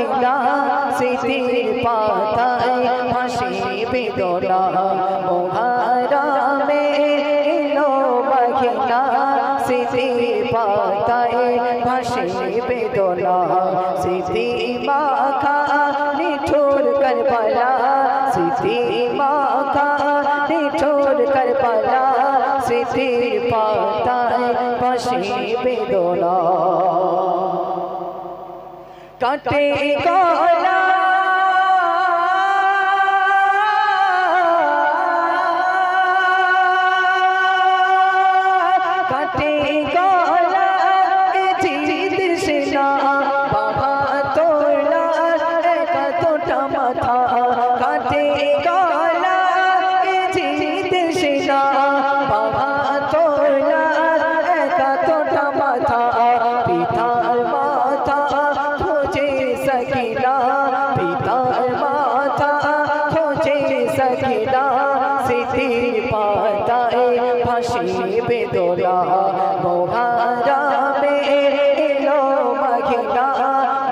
মাখিনা স্মৃতির পাতায় হাসি বেদনা। মোহারামে এলো মাখিনা স্মৃতির পাতায় হাসি বেদনা। স্মৃতি মাখা নিঠুর করবলা। স্মৃতি মাখা নিঠুর করবলা। স্মৃতির পাতায় হাসি বেদনা। কাটে গলা কাটে গলা চিত সিনা পাতায় ভাসি বেদনা মোহারা মে এলো মখিনা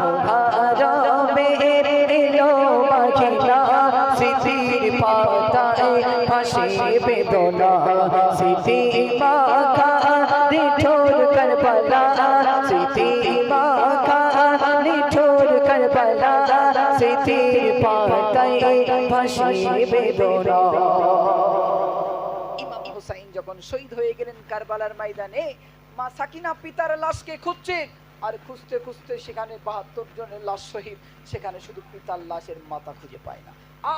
মোহারা মে এলো মখিনা স্মৃতির পাতায় ভাসি বেদনা স্মৃতি মাখা নিঠোর করবলা। স্মৃতি মাখা নিঠোর করবলা। স্মৃতির পাতায় ভাসি বেদনা ইমাম হুসাইন যখন শহীদ হয়ে গেলেন কারবালার ময়দানে, মা সাকিনা পিতার লাশকে খুঁজছে আর খুঁজতে খুঁজতে সেখানে বাহাত্তর জনের লাশ শহীদ। সেখানে শুধু পিতার লাশের মাথা খুঁজে পায় না। আ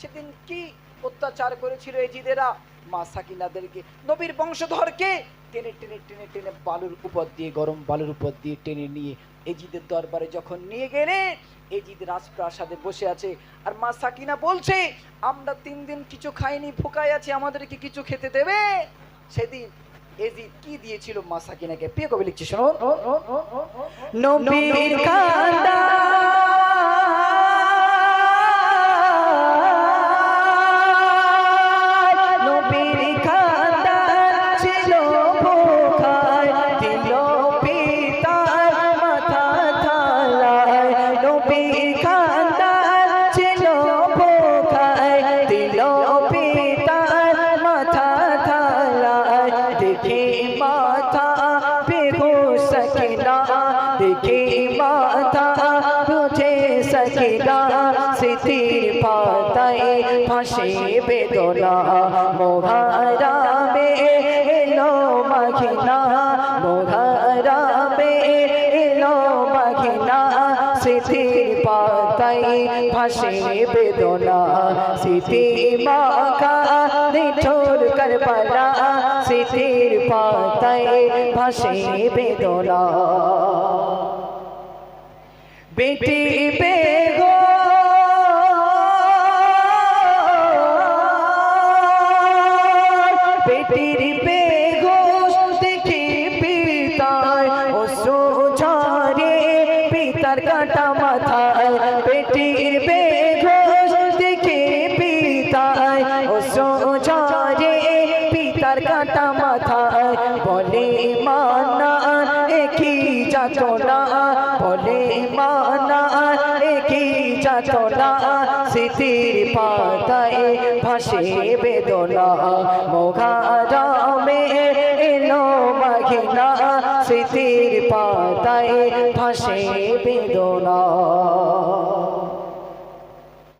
সেদিন কি অত্যাচার করেছিল এজিদেরা? মা সাকিনাদেরকে নবীর বংশধরকে টেনে টেনে টেনে টেনে বালুর উপর দিয়ে, গরম বালুর উপর দিয়ে টেনে নিয়ে এজিদের দরবারে যখন নিয়ে গেলে, এজিদ রাজপ্রাসাদে বসে আছে। আর মা সাকিনা বলছে, আমরা তিন দিন কিছু খাইনি ফুকাই আছি, আমাদেরকে কিছু খেতে দেবে? সেদিন এজিদ কি দিয়েছিল মা সাকিনাকে প্রিয় কবি লিখছে শোনো নবীর কান্দা কান্দা ছিল ভোখায় দিল পিতার মাথা থালায়। দেখে মাথা বেহুশ সকিনা। দেখে মাথা বুঝে সকিনা। স্মৃতির পাতায় ফাঁসে বেদনা। মোহারা মে এলো মাখিনা। মোহারা ফাঁসে বেদনা। স্মৃতি মাখা নিঠোর করবলা স্মৃতির পাতায় ভাসে বেদনা। বেটি বেগো মানা, একই যাতনা। বলে মানা, একই যাতনা। স্মৃতির পাতায় ভাসে বেদনা। মোঘারামে এলো মাঘিনা স্মৃতির পাতায় ভাসে বেদনা।